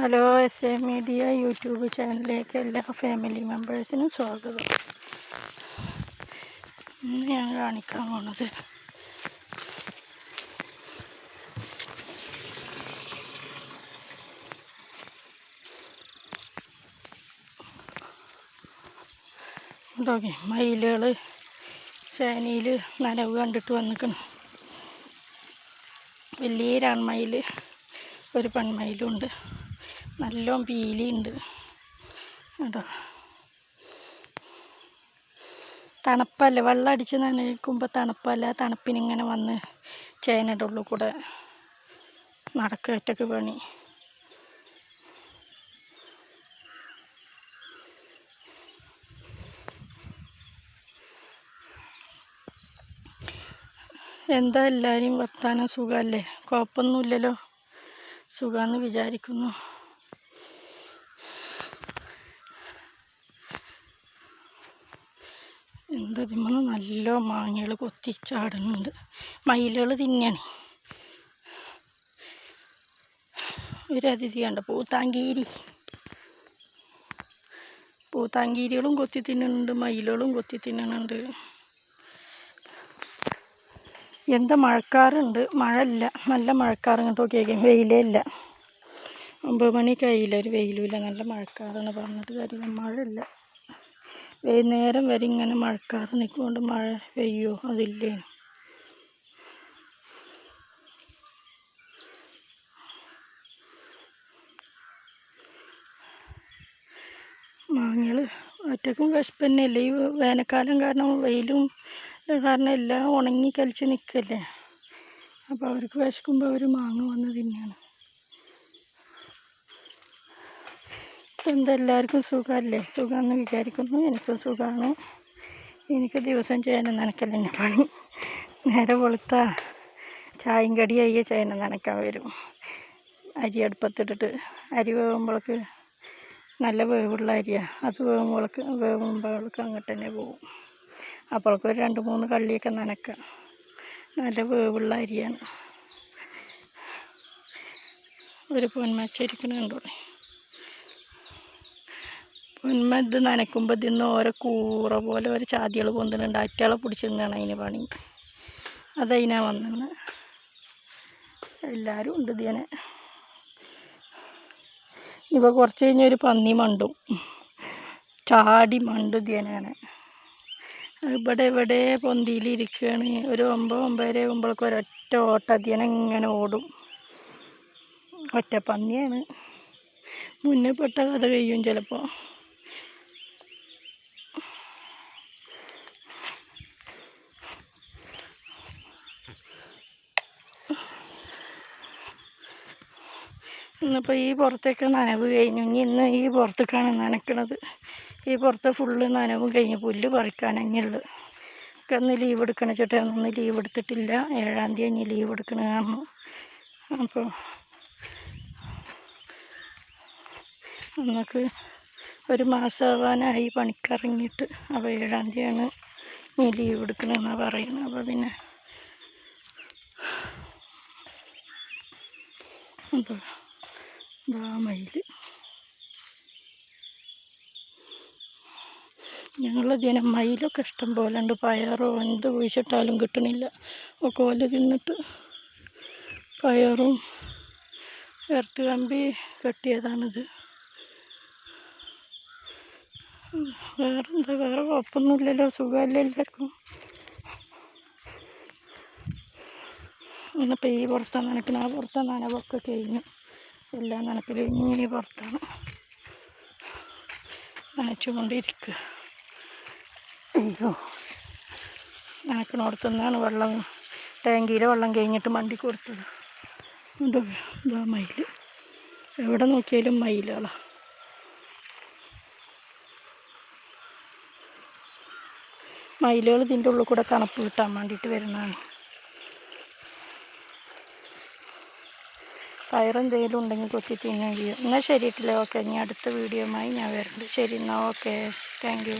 Hello S A media YouTube ചാനലിലേക്ക് എല്ലാ family മെമ്പേഴ്സിനും സ്വാഗതം. ഇന്ന് ഞാൻ കാണിക്കാൻ പോണത് ഉണ്ടോക്കെ മയിലുകൾ ചേനയിൽ നനവ് കണ്ടിട്ട് വന്നിക്കണം. വലിയ ആൺമയിൽ ഒരു പെൺമയിലുണ്ട്. നല്ലോണം പീലിയുണ്ട്. കേട്ടോ തണുപ്പല്ലേ? വെള്ളം അടിച്ച് നനയ്ക്കുമ്പോൾ തണുപ്പല്ല? തണുപ്പിനിങ്ങനെ വന്ന് ചേനയുടെ ഉള്ളിൽ കൂടെ നടക്കുക ഒറ്റയ്ക്ക് പണി. എന്താ എല്ലാവരെയും വർത്താനം? സുഖമല്ലേ കുഴപ്പമൊന്നുമില്ലല്ലോ? സുഖമെന്ന് വിചാരിക്കുന്നു. എന്താ ഇതിമ്മന്ന് നല്ല മാങ്ങകൾ കൊത്തിച്ചാടുന്നുണ്ട്. മയിലുകൾ തിന്നാണ്. ഒരു അതിഥി കണ്ട? പൂത്താങ്കീരി. പൂത്താങ്കീരികളും കൊത്തി തിന്നുന്നുണ്ട് മയിലുകളും കൊത്തി തിന്നുന്നുണ്ട്. എന്താ മഴക്കാറുണ്ട്? മഴയില്ല. നല്ല മഴക്കാറ് ഇങ്ങോട്ട് നോക്കിയേക്കും വെയിലേ ഇല്ല. ഒമ്പത് മണിക്കായില്ല ഒരു വെയിലുമില്ല നല്ല മഴക്കാറാണ് പറഞ്ഞിട്ട് കാര്യമില്ല. മഴയില്ല. വൈകുന്നേരം വരെ ഇങ്ങനെ മഴക്കാറ് നിൽക്കുകൊണ്ട് മഴ പെയ്യോ? അതില്ലേ? മാങ്ങകൾ ഒറ്റക്കും വിശപ്പ് തന്നെയല്ലേ? ഈ വേനൽക്കാലം കാരണം വെയിലും കാരണം എല്ലാം ഉണങ്ങി കലിച്ച് നിൽക്കല്ലേ? അപ്പോൾ അവർക്ക് വിശക്കുമ്പോൾ അവർ മാങ്ങ വന്ന് തിന്നെയാണ് എന്താ എല്ലാവർക്കും സുഖമല്ലേ? സുഖമെന്ന് വിചാരിക്കുന്നു. എനിക്കും സുഖമാണ്. എനിക്ക് ദിവസം ചേന നനക്കല്ല എന്റെ പണി. നേരെ വെളുത്ത ചായയും കടിയായി ചേന നനക്കാൻ വരും. അരി അടുപ്പത്തിട്ടിട്ട് അരി വേകുമ്പോഴേക്ക് നല്ല വേവുള്ള അരിയാണ് അത് വേകുമ്പോഴേക്ക് വേകുമ്പോഴേക്ക് അങ്ങോട്ട് തന്നെ പോകും അപ്പോഴേക്ക് ഒരു രണ്ട് മൂന്ന് കള്ളിയൊക്കെ നനക്കാം നല്ല വേവുള്ള അരിയാണ്. ഒരു പൊന്മച്ചരിക്കണുണ്ടോ പൊന്മ ഇത് നനക്കുമ്പോൾ ഇതിന്ന് ഓരോ കൂറ പോലെ ഒരു ചാതികൾ പൊന്തുന്നുണ്ട്. അറ്റകളെ പിടിച്ചിരുന്നാണ് അതിന് പണി. അതതിനാ വന്നത്. എല്ലാവരും ഉണ്ട് ഇതിനെ. ഇപ്പോൾ കുറച്ച് കഴിഞ്ഞാൽ ഒരു പന്നി മണ്ടും. ചാടി മണ്ടും ഇതിനാണ് ഇവിടെ ഇവിടെ പൊന്തിയിലിരിക്കുകയാണ് ഒരു ഒമ്പത് ഒമ്പതര ആകുമ്പോഴേക്കും ഒരൊറ്റ ഓട്ട അതിനെ ഇങ്ങനെ ഓടും. ഒറ്റ പന്നിയാണ്. മുന്നേ പെട്ട കഥ കഴിയും ചിലപ്പോൾ ഇന്നിപ്പോൾ ഈ പുറത്തേക്ക് നനവ് കഴിഞ്ഞു. ഇനി ഇന്ന് ഈ പുറത്തേക്കാണ് നനക്കണത്. ഈ പുറത്ത് ഫുള്ള് നനവ് കഴിഞ്ഞു പുല്ല് പറിക്കാനഞ്ഞുള്ളു ഒക്കെ ഒന്ന് ലീവ് എടുക്കണ ചേട്ടാ. ഒന്ന് ലീവ് എടുത്തിട്ടില്ല. ഏഴാം തീയതി ഇനി ലീവ് എടുക്കണ കാരണം. അപ്പോൾ നമുക്ക് ഒരു മാസമാവാനായി പണിക്കിറങ്ങിയിട്ട് അപ്പോൾ ഏഴാം തീയതിയാണ് ഇനി ലീവ് എടുക്കണമെന്നാണ് പറയുന്നത്. അപ്പോൾ പിന്നെ അപ്പോൾ ഞങ്ങളുടെ ഞങ്ങളതിനെ മയിലൊക്കെ ഇഷ്ടം പോലെ ഉണ്ട് പയറോ എന്ത് കുഴിച്ചിട്ടാലും കിട്ടണില്ല. ഒക്കെ ഓല തിന്നിട്ട് പയറും എർത്ത് കമ്പി കെട്ടിയതാണിത്. വേറെ എന്താ വേറെ കുഴപ്പമൊന്നുമില്ലല്ലോ. സുഖമല്ലേ എല്ലാവർക്കും? ഇന്നിപ്പോൾ ഈ പുറത്താണ് നനക്കണം ആ പുറത്തെ നനവൊക്കെ കഴിഞ്ഞു. എല്ലാം കഴിഞ്ഞ് ഈ പുറത്താണ് നനച്ചുകൊണ്ടിരിക്കുക. അയ്യോ. നനക്കണോടത്തുനിന്നാണ് വെള്ളം. ടാങ്കിയിലെ വെള്ളം കഴിഞ്ഞിട്ട് മണ്ടി കൊടുത്തത്. എന്താ മയിൽ എവിടെ നോക്കിയാലും മയിലുകളാണ് മയിലുകൾ ഇതിന്റെ ഉള്ളിൽ കൂടെ തണുപ്പ് കിട്ടാൻ വേണ്ടിയിട്ട് വരുന്നതാണ്. പയറെന്തെങ്കിലും ഉണ്ടെങ്കിൽ കൊത്തി തിന്നുകയും ചെയ്യും എന്നാൽ ശരിയിട്ടില്ല ഓക്കെ ഇനി അടുത്ത വീഡിയോയുമായി ഞാൻ വരുന്നുണ്ട് ശരി എന്നാൽ ഓക്കെ. താങ്ക്